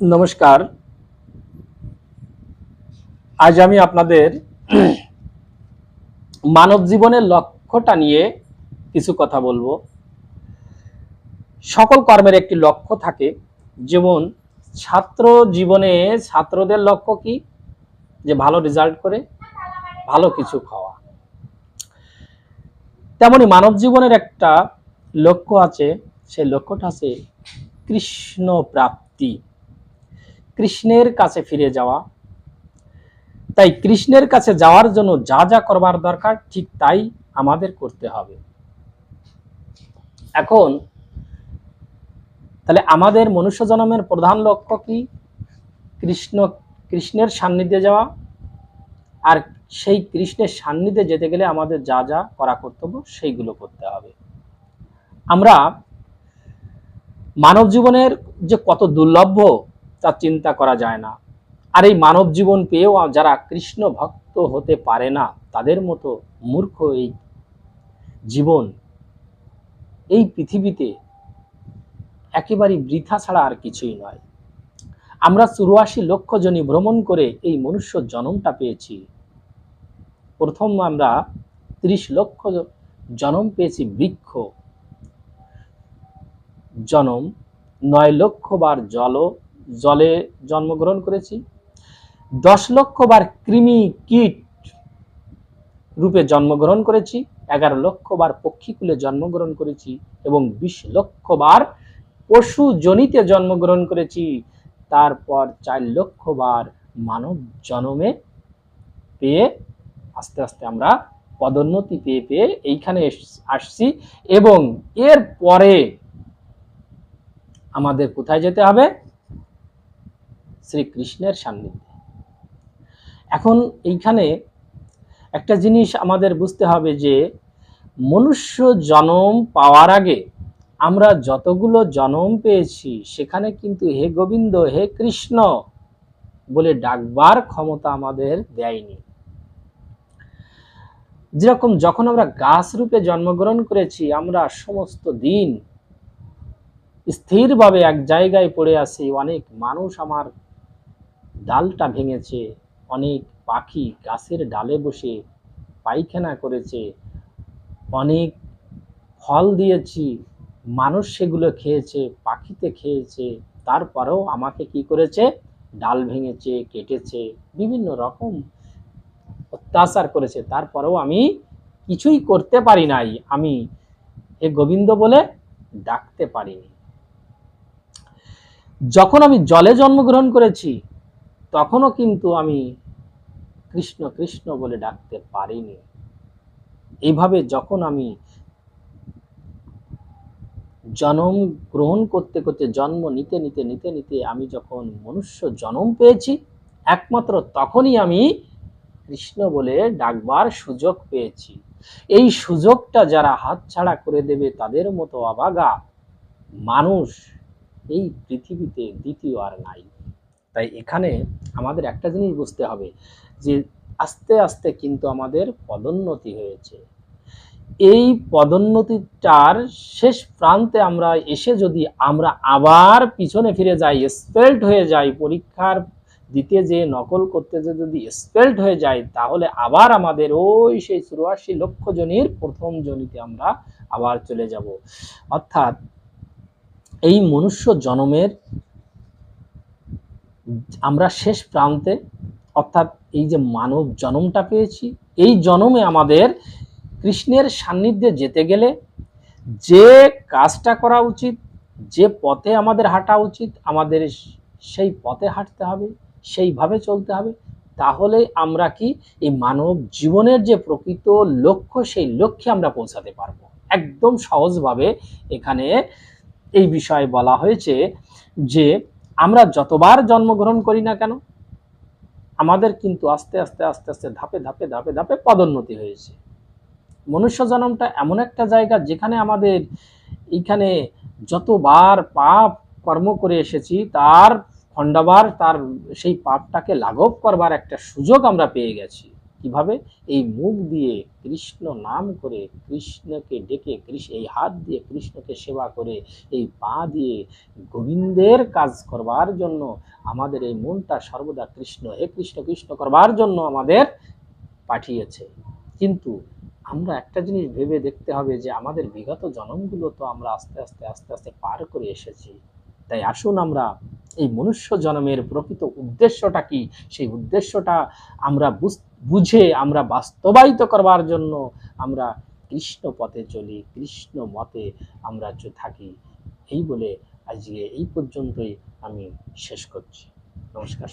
নমস্কার। আজ আমি আপনাদের মানব জীবনের লক্ষ্যটা নিয়ে কিছু কথা বলব। সকল কর্মের একটি লক্ষ্য থাকে, যেমন ছাত্র জীবনে ছাত্রদের লক্ষ্য কি? যে ভালো রেজাল্ট করে, ভালো কিছু খাওয়া। তেমনি মানব জীবনের একটা লক্ষ্য আছে, সেই লক্ষ্যটা আছে কৃষ্ণ প্রাপ্তি কৃষ্ণের কাছে ফিরে যাওয়া। তাই কৃষ্ণের কাছে যাওয়ার জন্য যা যা করবার দরকার, ঠিক তাই আমাদের করতে হবে। এখন, তাহলে আমাদের মনুষ্য জন্মের প্রধান লক্ষ্য কি? কৃষ্ণ, কৃষ্ণের সান্নিধ্যে যাওয়া আর সেই কৃষ্ণের সান্নিধ্যে যেতে গেলে আমাদের যা যা করা কর্তব্য সেইগুলো করতে হবে। আমরা মানব জীবনের যে কত দুর্লভ্য তা চিন্তা করা যায় না। আর এই মানব জীবন পেয়েও যারা কৃষ্ণ ভক্ত হতে পারে না, তাদের মতো মূর্খ এই জীবন, এই পৃথিবীতে একেবারেই বৃথা ছাড়া আর কিছুই নয়। আমরা চুরাশি লক্ষ জনই ভ্রমণ করে এই মনুষ্য জনমটা পেয়েছি। প্রথম আমরা ত্রিশ লক্ষ জনম পেয়েছি বৃক্ষ। জনম নয় লক্ষ বার জল জলে জন্মগ্রহণ করেছি। দশ লক্ষ বার কৃমি কীট রূপে জন্মগ্রহণ করেছি, এগারো লক্ষ বার পক্ষীকুলে জন্মগ্রহণ করেছি এবং বিশ লক্ষ বার পশু জনিতে জন্মগ্রহণ করেছি। তারপর চার লক্ষ বার মানব জন্মে পেয়ে আস্তে আস্তে আমরা পদোন্নতি পেয়ে পেয়ে এইখানে আসছি এবং এর পরে আমাদের কোথায় যেতে হবে? শ্রীকৃষ্ণের সান্নিধ্যে। এখন এইখানে একটা জিনিস আমাদের বুঝতে হবে যে, মনুষ্য জনম পাওয়ার আগে আমরা যতগুলো জনম পেয়েছি, সেখানে কিন্তু হে গোবিন্দ, হে কৃষ্ণ বলে ডাকবার ক্ষমতা আমাদের দেয়নি। যেরকম যখন আমরা গাছ রূপে জন্মগ্রহণ করেছি, আমরা সমস্ত দিন স্থিরভাবে এক জায়গায় পড়ে আছি, অনেক মানুষ আমার ডালটা ভেঙেছে, অনেক পাখি গাছের ডালে বসে পায়খানা করেছে, অনেক ফল দিয়েছি, মানুষ সেগুলো খেয়েছে, পাখিতে খেয়েছে, তারপরেও আমাকে কি করেছে? ডাল ভেঙেছে, কেটেছে, বিভিন্ন রকম অত্যাচার করেছে, তারপরেও আমি কিছুই করতে পারি নাই, আমি হে গোবিন্দ বলে ডাকতে পারিনি। যখন আমি জলে জন্মগ্রহণ করেছি তখনও কিন্তু আমি কৃষ্ণ কৃষ্ণ বলে ডাকতে পারিনি। এইভাবে যখন আমি জন্ম গ্রহণ করতে করতে জন্ম নিতে নিতে নিতে নিতে আমি যখন মনুষ্য জন্ম পেয়েছি, একমাত্র তখনই আমি কৃষ্ণ বলে ডাকবার সুযোগ পেয়েছি। এই সুযোগটা যারা হাতছাড়া করে দেবে তাদের মতো অবাগা মানুষ এই পৃথিবীতে দ্বিতীয় আর নাই। তাই এখানে আমাদের একটা জিনিস বুঝতে হবে যে আস্তে আস্তে কিন্তু আমাদের পদোন্নতি হয়েছে। এই পদোন্নতিটার শেষ প্রান্তে আমরা এসে যদি আমরা আবার পিছনে ফিরে যাই স্পেল্ট হয়ে যাই, পরীক্ষার দিতে যে নকল করতে যে যদি স্পেল্ট হয়ে যায় তাহলে আবার আমাদের ওই সেই চুরাশি লক্ষ জনের প্রথম জনিতে আমরা আবার চলে যাব। অর্থাৎ এই মনুষ্য জনমের আমরা শেষ প্রান্তে, অর্থাৎ এই যে মানব জনমটা পেয়েছি, এই জনমে আমাদের কৃষ্ণের সান্নিধ্যে যেতে গেলে যে কাজটা করা উচিত, যে পথে আমাদের হাঁটা উচিত, আমাদের সেই পথে হাঁটতে হবে, সেইভাবে চলতে হবে, তাহলে আমরা কি এই মানব জীবনের যে প্রকৃত লক্ষ্য, সেই লক্ষ্যে আমরা পৌঁছাতে পারব। একদম সহজভাবে এখানে এই বিষয়ে বলা হয়েছে যে আমরা যতবার জন্মগ্রহণ করি না কেন, আমাদের কিন্তু আস্তে আস্তে আস্তে আস্তে ধাপে ধাপে ধাপে ধাপে পদোন্নতি হয়েছে। মনুষ্য জন্মটা এমন একটা জায়গা যেখানে আমাদের এইখানে যতবার পাপ কর্ম করে এসেছি, তার খণ্ডাবার তার সেই পাপটাকে লাঘব করবার একটা সুযোগ আমরা পেয়ে গেছি। কীভাবে? এই মুখ দিয়ে কৃষ্ণ নাম করে কৃষ্ণকে ডেকে কৃষ্ণ এই হাত দিয়ে কৃষ্ণকে সেবা করে, এই পা দিয়ে গোবিন্দের কাজ করবার জন্য আমাদের এই মনটা সর্বদা কৃষ্ণ, হে কৃষ্ণ কৃষ্ণ করবার জন্য আমাদের পাঠিয়েছে। কিন্তু আমরা একটা জিনিস ভেবে দেখতে হবে যে আমাদের বিগত জন্মগুলো তো আমরা আস্তে আস্তে আস্তে আস্তে পার করে এসেছি। তাই আসুন আমরা এই মনুষ্য জন্মের প্রকৃত উদ্দেশ্যটা কি? সেই উদ্দেশ্যটা আমরা বুঝ- আমরা বাস্তবায়িত করবার জন্য আমরা কৃষ্ণ পথে চলি, কৃষ্ণ মতে আমরা থাকি। এই বলে আজকে এই পর্যন্তই আমি শেষ করছি। নমস্কার